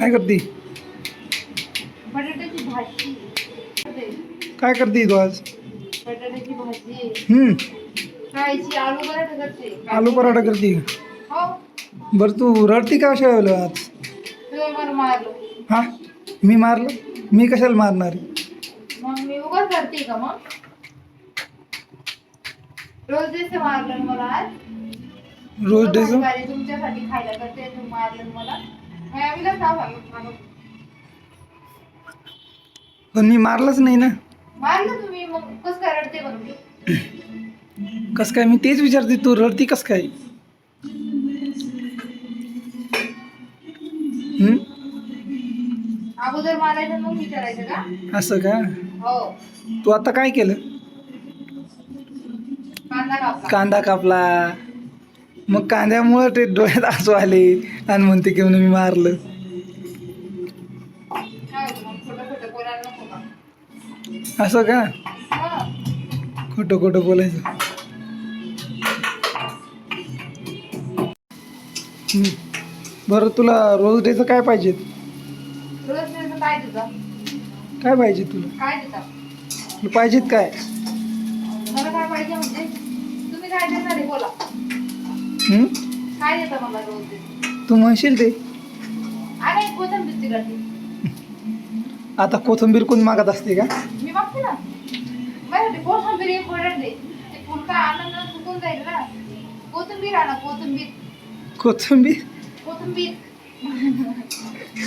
काय करते? बटाट्याची भाजी. काय करते तू आज? बटाट्याची भाजी. हम्म. खायची आलू पराठा करते. आलू पराठा करते? हो. बरं तू रडती का कशा वेळेला आज? तुम्ही मला मारलो हा? मी मारलं? मी कशाला मारणार? मग मी उगाच करते का मग? रोज दिवस मारलं मला आज. रोज डेच तुमच्यासाठी खायला करते तुम्ही मारलं मला. पण मी मारलंच नाही ना. मारलं तुम्ही मग कसं काय रडते बघ कसं काय? मी तेच विचारते तू रडती कसं काय? अगोदर मारायचं मग विचारायचं का? असं का? हो. तू आता काय केलं? कांदा कापला. कांदा कापला. मग कांद्यामुळं ते डोळ्यात आसू आले. आणि म्हणते की म्हणून मी मारलं. असं का? खोटं खोटं बोलायचं. बरं तुला रोज डेचं काय पाहिजे? काय पाहिजे तुला? पाहिजेत काय? पाहिजे म्हणजे? तुम्ही काय बोला. काय देता मला रोज तू? म्हणशील ते? आणि कोथंबीरची करते आता कोथिंबीर कोण मागत असते का? मी बघते ना. माझ्यासाठी कोथंबीर एक ऑर्डर दे ते फुलका आनंद चुकून जाईल ना. कोथिंबीर आणा कोथिंबीर. कोथिंबीर? कोथिंबीर.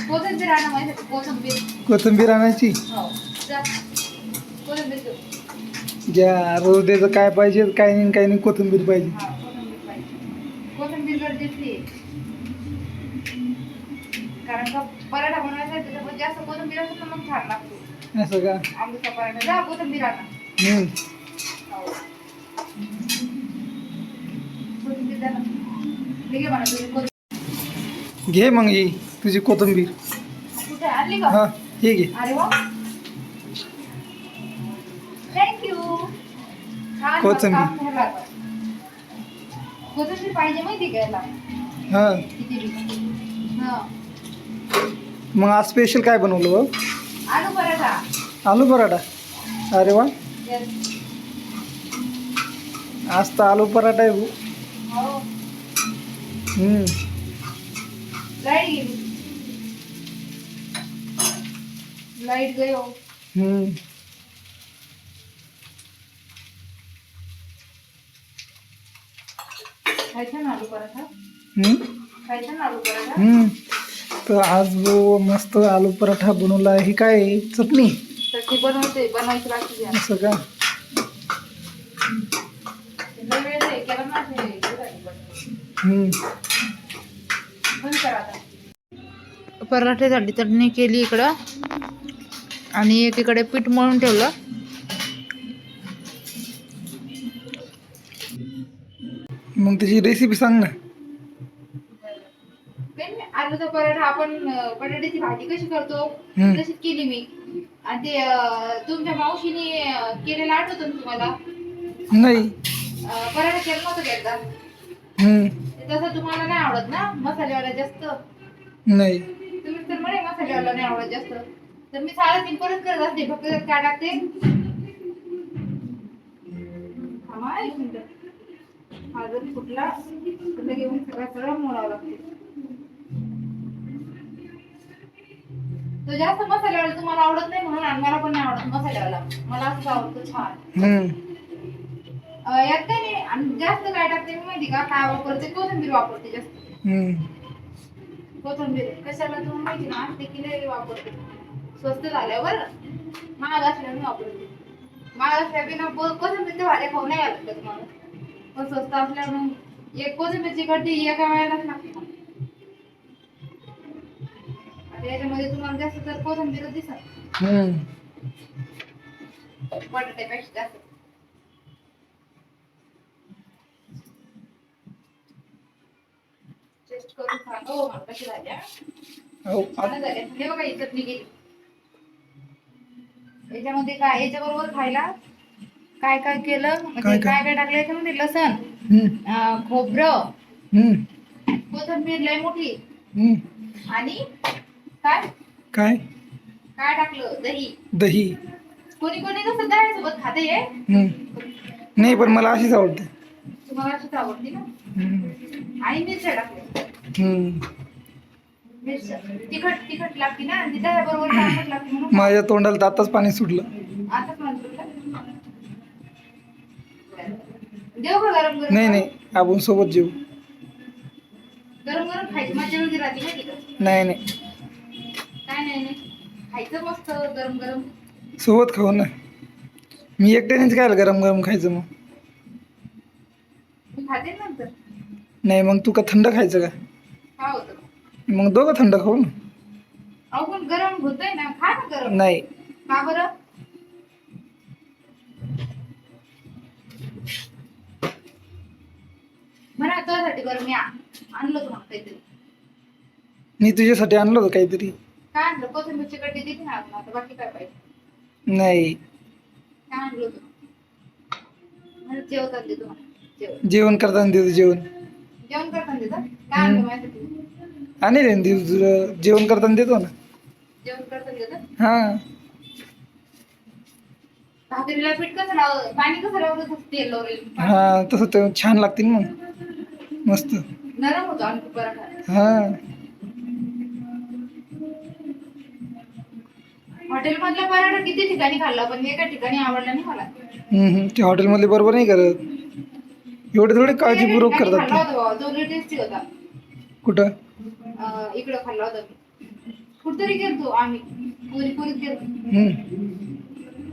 कोथिंबीर आणा माझ्यासाठी कोथिंबीर. कोथिंबीर आणायची? हो जा. कोथिंबीर. ज्या रोज डेचं काय पाहिजे काय नाही काय नाही कोथिंबीर पाहिजे. हा, गरजेची आहे. कारण का पराठा बनवायचा आहे त्याच्यामध्ये जास्त कोथिंबीर असेल तर मग छान लागतो असं का आंबीचा पराठा जा कोथिंबीर आणा. हो. कोथिंबीर द्या ना. घे म्हणा तुझी कोथिंबीर. घे मग ही तुझी कोथिंबीर कुठे आणली का हा हे घे अरे वा थँक्यू कोथिंबीर. कोथिंबीर पाहिजे माहिती का याला हा. हा मग आज स्पेशल काय बनवलं आलू पराठा आलू पराठा अरे वा Yes. आज तर आलू पराठा आहे भाऊ. हो हम्म. लाइट गेली लाइट गयो हम्म. खायचा ना आलू पराठा हम्म. खायचा ना आलू पराठा हम्म. तर आज जो मस्त आलू पराठा बनवला ही काय? चटणी. बनवते बनवायची. असं का? हे पराठ्यासाठी चटणी केली इकडं. आणि एकीकडे पीठ मळून ठेवलं. मग त्याची रेसिपी सांग ना. आलूचा पराठा आपण बटाट्याची भाजी कशी करतो. तशीच केली मी. आणि ते तुमच्या मावशीने केलेलं आठवतं तुम्हाला? नाही. पराठा केला नव्हता एकदा तसं तुम्हाला नाही आवडत ना? मसालेवाला जास्त. नाही. तुम्ही तर म्हणे मसालेवाला नाही आवडत जास्त. तर मी साधा सिंपलच करत असते फक्त काय टाकते जर फुटला तर घेऊन सगळा सरळ मोडावं लागते. तो जास्त मसाल्यावाला तुम्हाला आवडत नाही म्हणून आणि मला पण नाही आवडत मसाल्यावाला मला असंच आवडतं छान. यात काय नाही आणि जास्त काय टाकते मी माहिती का? काय वापरते? कोथिंबीर वापरते जास्त. कोथिंबीर. कशाला तुम्हाला माहिती ना? ते किती वापरते. स्वस्त झाल्यावर महाग असल्याने वापरते. महाग असल्या बिना को- कोथिंबीरच्या भाज्या खाऊ नाही घालत तुम्हाला पण स्वस्त असल्यावर मग एक कोथिंबीरची गड्डी एका वेळेलाच लागते. आता याच्यामध्ये तुम्हाला जास्त तर कोथिंबीरच दिसत हम्म. बटाट्यापेक्षा जास्त टेस्ट करून सांगा हो मला कशी झाल्या हो, छान झाल्या हे बघा ही चटणी केली याच्यामध्ये काय याच्या बरोबर खायला काय काय केलं? म्हणजे काय काय? काय काय टाकलं याच्यामध्ये? लसण हम्म. अं, खोबरं हम्म. कोथिंबीर लय मोठी. हम्म. आणि काय? काय? काय टाकलं? दही. दही. कोणी कोणी कसं दह्यासोबत खाते हे. हम्म. नाही पण मला अशीच आवडते. तुम्हाला अशीच आवडते ना? हम्म. आणि मिरच्या टाकल्या. हम्म. मिरच्या. तिखट तिखट लागते ना? आणि दह्याबरोबर चांगलं लागते म्हणून. माझ्या तोंडाला तर आताच पाणी सुटलं. आताच म्हणतो देऊ का गरम गरम नाही नाही आपण सोबत जेऊ. गरम गरम खायची मजा वेगळी राहते माहिती का नाही नाही. काय नाही नाही. खायचं मस्त गरम गरम. सोबत खाऊ ना. मी एकट्यानेच काय गरम गरम खायचं मग. मी खाते नंतर. नाही मग तू का थंड खायचं का? होतं. मग दोघं थंड खाऊ ना. अहो पण गरम होतंय ना. खा ना गरम. नाही. का बरं? तुझ्यासाठी बरं मी आणलं तुम्हाला काहीतरी. मी तुझ्यासाठी आणलं होतं काहीतरी. काय आणलं? कोथिंबीरची गड्डी दिली ना अजून आता बाकी काय पाहिजे? नाही. काय आणलं मला तुम्हाला जेवण. जेवण करताना देतो जेवण. जेवण करताना देतात काय आणलं माझ्यासाठी? जेवण करताना देतो ना. जेवण करताना देतात हां. भाकरीला पीठ कसं लाव पाणी कसं लावलं तेल लावलेलं हां तसं ते छान लागतील मग. मस्त. नरम होतो आणखी पराठा. हां. हॉटेल मधला पराठा किती ठिकाणी खाल्ला? पण एका ठिकाणी आवडला नाही मला. हम्म. ते हॉटेलमधले बरोबर नाही करत. एवढे थोडे काळजीपूर्वक एका ठिकाणी करतात खाल्ला ते. होता. बाबा, जो टेस्टी होता. कुठं? अं, इकडं खाल्ला होता मी कुठतरी गेलतो आम्ही. पुरी पुरीत गेलतो. हम्म,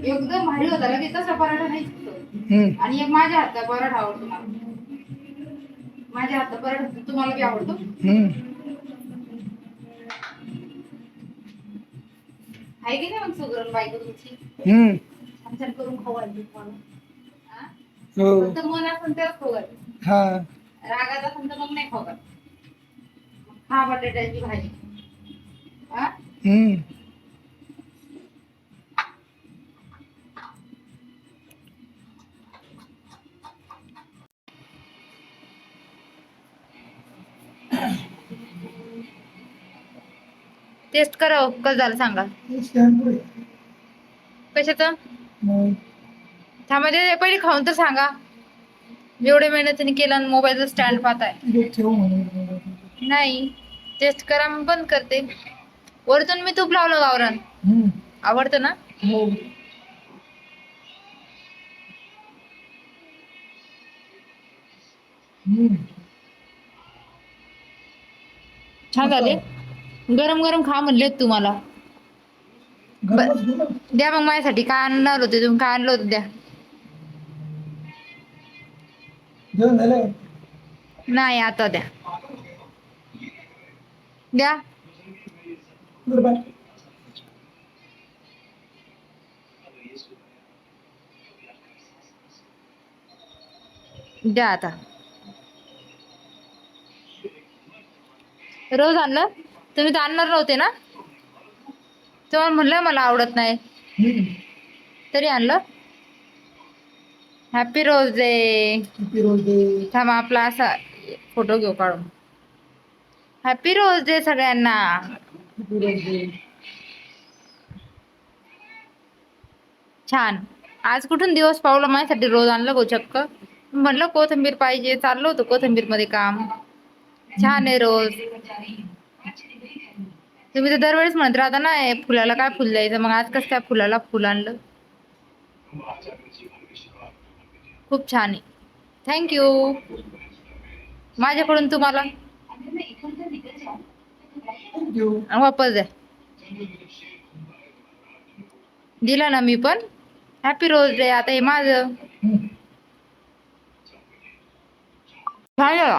एकदम भारी होता लगेच तसा पराठा नाही सुचतो. हम्म. आणि एक माझ्या हातचा पराठा आवडतो मला. माझ्या हातचा पराठा तुम्हाला बी आवडतो. आहे की नाही मग सुगरण बायको तुमची. छान करून खाऊ घालते तुम्हाला. हा? हो. फक्त मन असेल तरच खाऊ घालते हां. रागात असेल तर मग नाही खाऊ घालते खा बटाट्याची भाजी. हा टेस्ट करा कसं झालं सांगा. कशाच? मग त्यामध्ये पहिले खाऊन तर सांगा. एवढे मेहनतीने केलं आणि मोबाईलचा स्टँड पाहताय. आहे नाही टेस्ट करा मग बंद करते. वरतून मी तूप लावलं गावरान. आवडतं ना? छान झाले. गरम गरम खा म्हणले तुम्हाला. द्या मग माझ्यासाठी. काय आणणार होते तुम्ही? काय आणलं होतं? द्या. जेवण झालं नाही आता द्या. द्या. बरं बाय. द्या आता. रोज आणलं? तुम्ही तर आणणार नव्हते ना? तुम्हाला म्हणलं मला आवडत नाही. तरी आणलं. हॅपी रोज डे थांबा आपला असा फोटो घेऊ काढून. हॅपी रोज डे सगळ्यांना. छान. आज कुठून दिवस पावला माझ्यासाठी रोज आणलं गो चक्क. म्हटलं कोथिंबीर पाहिजे चाललं होतं कोथिंबीरमध्ये काम. छान आहे रोज. तुम्ही तर दरवेळेस म्हणत राहता ना फुलाला काय फुल द्यायचं? मग आज कसं काय फुलाला फुल आणलं? खूप छान आहे. थँक्यू माझ्याकडून तुम्हाला. वापस द्या. दिला ना मी पण. हॅपी रोज डे आता हे माझं. झालं.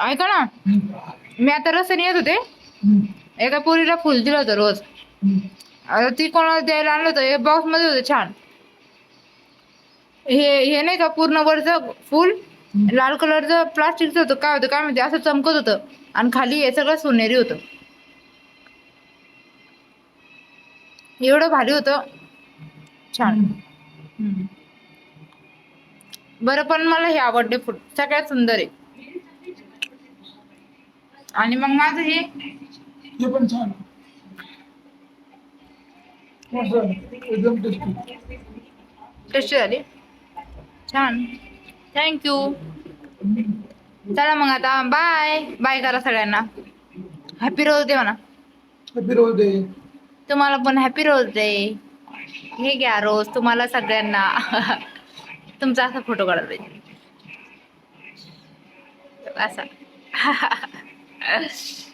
ऐका ना. मी आता रस्त्याने येत होते. एका पोरीला फुल दिलं होतं रोज. आता ती कोणाला द्यायला आणलं होतं? हे बॉक्समध्ये होतं छान. हे हे नाही का पूर्ण वरचं फुल? लाल कलरचं प्लास्टिकचं होतं. काय होतं? काय माहिती? असं चमकत होतं. आणि खाली हे सगळं सोनेरी होतं. एवढं भारी होतं. छान. बरं पण मला हे आवडले फूड सगळ्यात सुंदर आहे. आणि मग माझं हे हे पण छान. मस्त झालं. एकदम टेस्टी टेस्टी झाली? छान. थँक्यू चला मग आता. बाय बाय करा सगळ्यांना. हॅपी रोज डे म्हणा. हॅपी रोज डे तुम्हाला पण हॅपी रोज डे हे घ्या रोज तुम्हाला सगळ्यांना. तुमचा असा फोटो काढायला पाहिजे. असा. Yes.